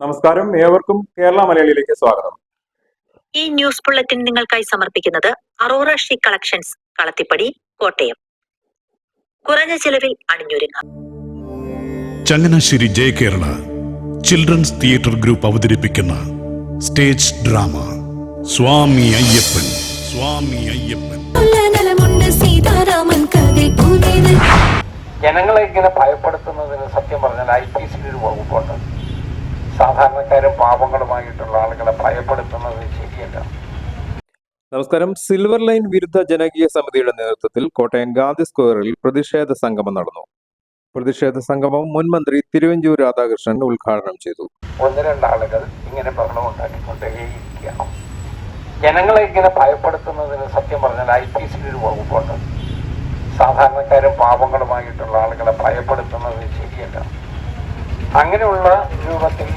നമസ്കാരം. ഏവർക്കും കേരള മലയാളിയിലേക്ക് സ്വാഗതം. ഈ ന്യൂസ് ബുള്ളറ്റിൻ നിങ്ങൾക്കായി സമർപ്പിക്കുന്നത് Aurora she collections Kalathippady Kottayam. കുറഞ്ഞ ചെലവിൽ അണിഞ്ഞൊരുങ്ങ. Changanassery Jaya Kerala children's theatre group അവതരിപ്പിക്കുന്ന സ്റ്റേജ് ഡ്രാമ സ്വാമി അയ്യപ്പൻ സ്വാമി അയ്യപ്പൻ. ജനങ്ങളെ ഇങ്ങനെ ഭയപ്പെടുത്തുന്നതിന് സത്യം പറഞ്ഞാൽ ഐ പി സിയിൽ ഒരു വകുപ്പുണ്ട്. സാധാരണക്കാരും പാപങ്ങളുമായിട്ടുള്ള ആളുകളെ ഭയപ്പെടുത്തുന്നത് ശരിയല്ല. നമസ്കാരം. സിൽവർ ലൈൻ വിരുദ്ധ ജനകീയ സമിതിയുടെ നേതൃത്വത്തിൽ കോട്ടയം ഗാന്ധി സ്ക്വയറിൽ പ്രതിഷേധ സംഗമം നടന്നു. പ്രതിഷേധ സംഗമം മുൻ മന്ത്രി തിരുവഞ്ചൂർ രാധാകൃഷ്ണൻ ഉദ്ഘാടനം ചെയ്തു. ഒന്ന് രണ്ടാളുകൾ ഇങ്ങനെ ബഹളം ഉണ്ടാക്കിക്കൊണ്ടേയിരിക്കുകയാണ്. ജനങ്ങളെ ഇങ്ങനെ ഭയപ്പെടുത്തുന്നതിന് സത്യം പറഞ്ഞാൽ ഐ പി സി ഒരു വകുപ്പുണ്ട്. സാധാരണക്കാരും പാപങ്ങളുമായിട്ടുള്ള ആളുകളെ ഭയപ്പെടുത്തുന്നത് ശരിയല്ല. അങ്ങനെയുള്ള രൂപത്തിൽ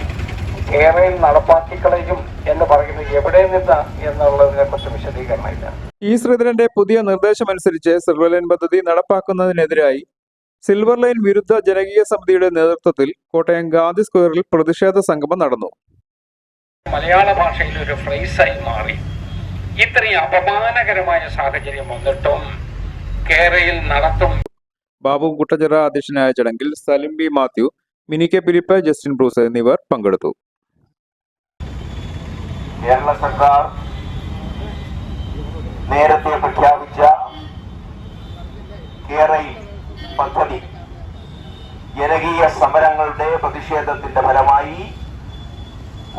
കേരളയിൽ നടപ്പാക്കിക്കളയും എന്ന് പറയുന്നത് എവിടെ നിന്ന് എന്നുള്ളതിനെ കുറിച്ച് വിശദീകരണമില്ല. ഈ ശ്രീധരന്റെ പുതിയ നിർദ്ദേശമനുസരിച്ച് സിൽവർ ലൈൻ പദ്ധതി നടപ്പാക്കുന്നതിനെതിരായി സിൽവർ ലൈൻ വിരുദ്ധ ജനകീയ സമിതിയുടെ നേതൃത്വത്തിൽ കോട്ടയം ഗാന്ധി സ്ക്വയറിൽ പ്രതിഷേധ സംഗമം നടന്നു. മലയാള ഭാഷയിൽ ഒരു ഫ്രൈസായി മാറി. ഇത്രയും അപമാനകരമായ സാഹചര്യം വന്നിട്ടും കേരളയിൽ നടത്തും. ബാബു കുട്ടച്ചിറ അധ്യക്ഷനായ ചടങ്ങിൽ Salim B Mathew Mini K Philip Justin Bruce എന്നിവർ പങ്കെടുത്തു. കേരള സർക്കാർ നേരത്തെ പ്രഖ്യാപിച്ച കേരള പദ്ധതി ജനകീയ സമരങ്ങളുടെ പ്രതിഷേധത്തിന്റെ ഫലമായി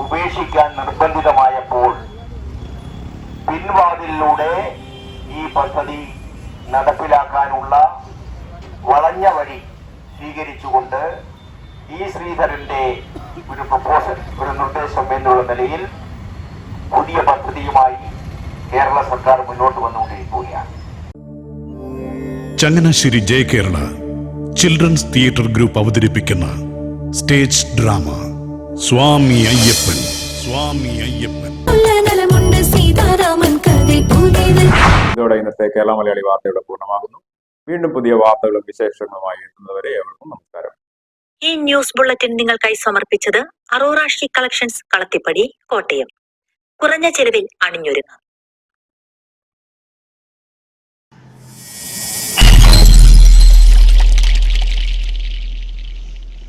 ഉപേക്ഷിക്കാൻ നിർബന്ധിതമായപ്പോൾ പിൻവാതിലൂടെ ഈ പദ്ധതി നടപ്പിലാക്കാനുള്ള വളഞ്ഞ വഴി സ്വീകരിച്ചുകൊണ്ട് ഈ ശ്രീധരന്റെ ഒരു പ്രപ്പോസൽ ഒരു നിർദ്ദേശം എന്നുള്ള നിലയിൽ പുതിയ പദ്ധതിയുമായി കേരള സർക്കാർ മുന്നോട്ട് വന്നുകൊണ്ടിരിക്കുകയാണ്. Changanassery Jaya Kerala children's theatre group അവതരിപ്പിക്കുന്ന സ്റ്റേജ് ഡ്രാമ സ്വാമി അയ്യപ്പൻ സ്വാമി അയ്യപ്പൻ. ഇതോടെ ഇന്നത്തെ കേരള മലയാളി വാർത്തയുടെ പൂർണമാകുന്നു. വീണ്ടും പുതിയ വാർത്തകളും വിശേഷങ്ങളുമായി എത്തുന്നവരെ ഏവർക്കും നമസ്കാരം. ഈ ന്യൂസ് ബുള്ളറ്റിൻ നിങ്ങൾക്കായി സമർപ്പിച്ചത് അറോറ കളക്ഷൻസ് കളത്തിപ്പടി കോട്ടയം. കുറഞ്ഞ ചെലവിൽ അണിഞ്ഞൊരുങ്ങാം.